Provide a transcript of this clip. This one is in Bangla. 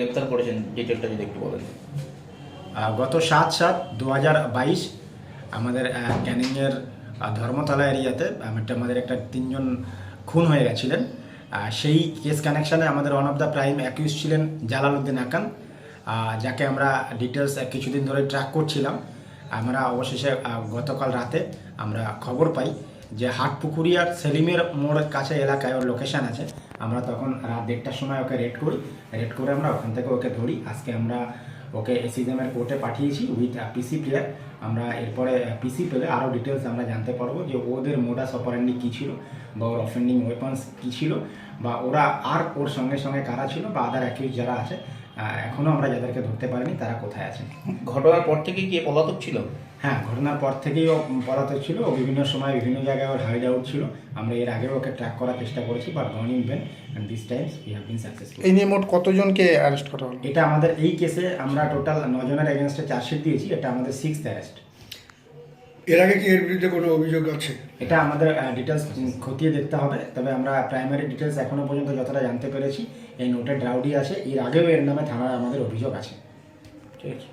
গ্রেপ্তার করেছেন ডিটেলটা যদি একটু বলেন। গত সাত সাত দু আমাদের ক্যানিংয়ের ধর্মতলা এরিয়াতে একটা আমাদের একটা তিনজন খুন হয়ে গেছিলেন। সেই কেস কানেকশানে আমাদের one of the prime accused ছিলেন জালালউদ্দিন আকান। যাকে আমরা ডিটেলস কিছুদিন ধরে ট্র্যাক করছিলাম। আমরা অবশেষে গতকাল রাতে আমরা খবর পাই যে হাটপুকুরিয়ার সেলিমের মোড়ের কাছে এলাকায় ওর লোকেশন আছে। আমরা তখন রাত দেড়টার সময় ওকে রেড করি। রেড করে আমরা ওখান থেকে ওকে ধরি। আজকে আমরা ওকে এসিজেমের কোর্টে পাঠিয়েছি উইথ পিসি প্লেয়ার আমরা এরপরে পিসি পেলে আরও ডিটেলস আমরা জানতে পারব যে ওদের মোডাস অপারেন্ডি কী ছিল বা ওর অফেন্ডিং ওয়েপন্স কী ছিল বা ওরা আর ওর সঙ্গে সঙ্গে কারা ছিল বা আদার অ্যাকিউজ যারা আছে এখনও আমরা যাদেরকে ধরতে পারিনি তারা কোথায় আছেন? ঘটনার পর থেকে কি পলাতক ছিল? হ্যাঁ ঘটনার পর থেকেই ও পলাতক ছিল ও বিভিন্ন সময় বিভিন্ন জায়গায় ওর হাইড আউট ছিল। আমরা এর আগেও ওকে ট্র্যাক করার চেষ্টা করেছি but none in vain and this times we have been successful এই নিয়ে মোট কতজনকে অ্যারেস্ট করা হলো? এটা আমাদের এই কেসে আমরা টোটাল নজনের এগেনস্টে চার্জশিট দিয়েছি এটা আমাদের সিক্সথ অ্যারেস্ট এর আগে কি এর বিরুদ্ধে কোনো অভিযোগ আছে? এটা আমাদের ডিটেলস খতিয়ে দেখতে হবে তবে আমরা প্রাইমারি ডিটেলস এখনও পর্যন্ত যতটা জানতে পেরেছি এই নোটের ড্রাউডি আছে এর আগেও এর নামে থানায় আমাদের অভিযোগ আছে। ঠিক আছে।